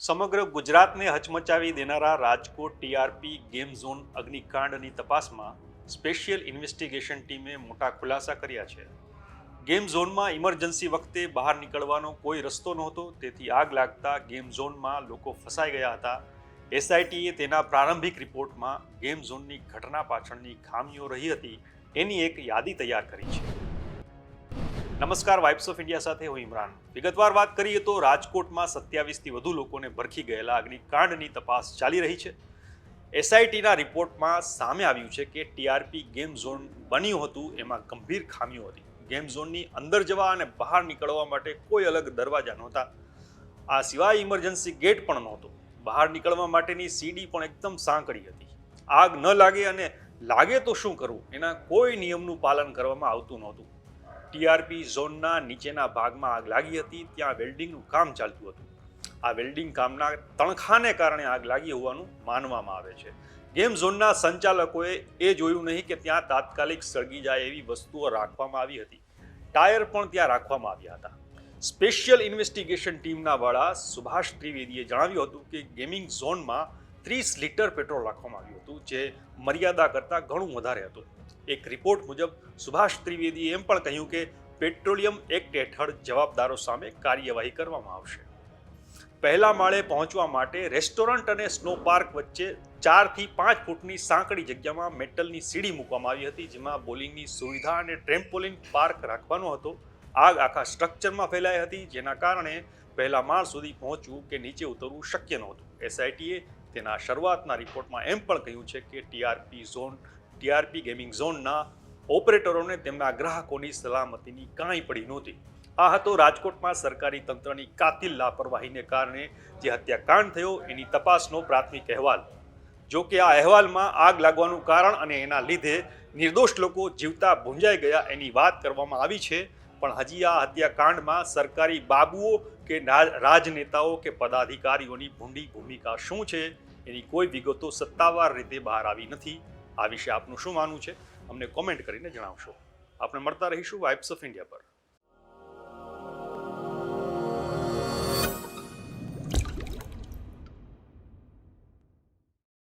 સમગ્ર ગુજરાતને હચમચાવી દેનારા રાજકોટ ટીઆરપી ગેમ ઝોન અગ્નિકાંડની તપાસમાં સ્પેશિયલ ઇન્વેસ્ટિગેશન ટીમે મોટા ખુલાસા કર્યા છે. ગેમ ઝોનમાં ઇમરજન્સી વખતે બહાર નીકળવાનો કોઈ રસ્તો નહોતો, તેથી આગ લાગતા ગેમ ઝોનમાં લોકો ફસાઈ ગયા હતા. એસઆઈટીએ તેના પ્રારંભિક રિપોર્ટમાં ગેમ ઝોનની ઘટના પાછળની ખામીઓ રહી હતી, એની એક યાદી તૈયાર કરી છે. નમસ્કાર વાઇબ્સ ઓફ ઇન્ડિયા સાથે હું ઇમરાન. વિગતવાર વાત કરીએ તો રાજકોટમાં સત્યાવીસથી વધુ લોકોને ભરખી ગયેલા અગ્નિકાંડની તપાસ ચાલી રહી છે. એસઆઈટીના રિપોર્ટમાં સામે આવ્યું છે કે ટીઆરપી ગેમ ઝોન બન્યું હતું, એમાં ગંભીર ખામીઓ હતી. ગેમ ઝોનની અંદર જવા અને બહાર નીકળવા માટે કોઈ અલગ દરવાજા નહોતા. આ સિવાય ઇમરજન્સી ગેટ પણ નહોતો. બહાર નીકળવા માટેની સીડી પણ એકદમ સાંકડી હતી. આગ ન લાગે અને લાગે તો શું કરવું? એના કોઈ નિયમનું પાલન કરવામાં આવતું નહોતું. ટીઆરપી ઝોનના નીચેના ભાગમાં આગ લાગી હતી, ત્યાં વેલ્ડિંગનું કામ ચાલતું હતું. આ વેલ્ડિંગ કામના તણખાને કારણે આગ લાગી હોવાનું માનવામાં આવે છે. ગેમ ઝોનના સંચાલકોએ એ જોયું નહીં કે ત્યાં તાત્કાલિક સળગી જાય એવી વસ્તુઓ રાખવામાં આવી હતી. ટાયર પણ ત્યાં રાખવામાં આવ્યા હતા. સ્પેશિયલ ઇન્વેસ્ટિગેશન ટીમના વડા સુભાષ ત્રિવેદીએ જણાવ્યું હતું કે ગેમિંગ ઝોનમાં ત્રીસ લીટર પેટ્રોલ રાખવામાં આવ્યું હતું, જે મર્યાદા કરતાં ઘણું વધારે હતું. એક રિપોર્ટ મુજબ સુભાષ ત્રિવેદીએ એમ પણ કહ્યું કે પેટ્રોલિયમ એક્ટ હેઠળ જવાબદારો સામે કાર્યવાહી કરવામાં આવશે. પહેલા માળે પહોંચવા માટે રેસ્ટોરન્ટ અને સ્નો પાર્ક વચ્ચે ચારથી પાંચ ફૂટની સાંકડી જગ્યામાં મેટલની સીડી મૂકવામાં આવી હતી, જેમાં બોલિંગની સુવિધા અને ટ્રેમ્પોલિન પાર્ક રાખવાનો હતો. આગ આખા સ્ટ્રક્ચરમાં ફેલાઈ હતી, જેના કારણે પહેલા માળ સુધી પહોંચવું કે નીચે ઉતરવું શક્ય નહોતું. એસઆઈટીએ તેના શરૂઆતના રિપોર્ટમાં એમ પણ કહ્યું છે કે ટીઆરપી ઝોન ટીઆરપી ગેમિંગ ઝોનના ઓપરેટરોને તેમના ગ્રાહકોની સલામતીની કાંઈ પડી નહોતી. આ હતો રાજકોટમાં સરકારી તંત્રની કાતિલ લાપરવાહીને કારણે જે હત્યાકાંડ થયો એની તપાસનો પ્રાથમિક અહેવાલ. જો કે આ અહેવાલમાં આગ લાગવાનું કારણ અને એના લીધે નિર્દોષ લોકો જીવતા ભૂંજાઈ ગયા એની વાત કરવામાં આવી છે, પણ હજી આ હત્યાકાંડમાં સરકારી બાબુઓ કે રાજનેતાઓ કે પદાધિકારીઓની ભૂંડી ભૂમિકા શું છે એની કોઈ વિગતો સત્તાવાર રીતે બહાર આવી નથી. આ વિશે આપનું શું માનવું છે? અમને કોમેન્ટ કરીને જણાવશો. આપણે મળતા રહીશું વાઇબ્સ ઓફ ઇન્ડિયા પર.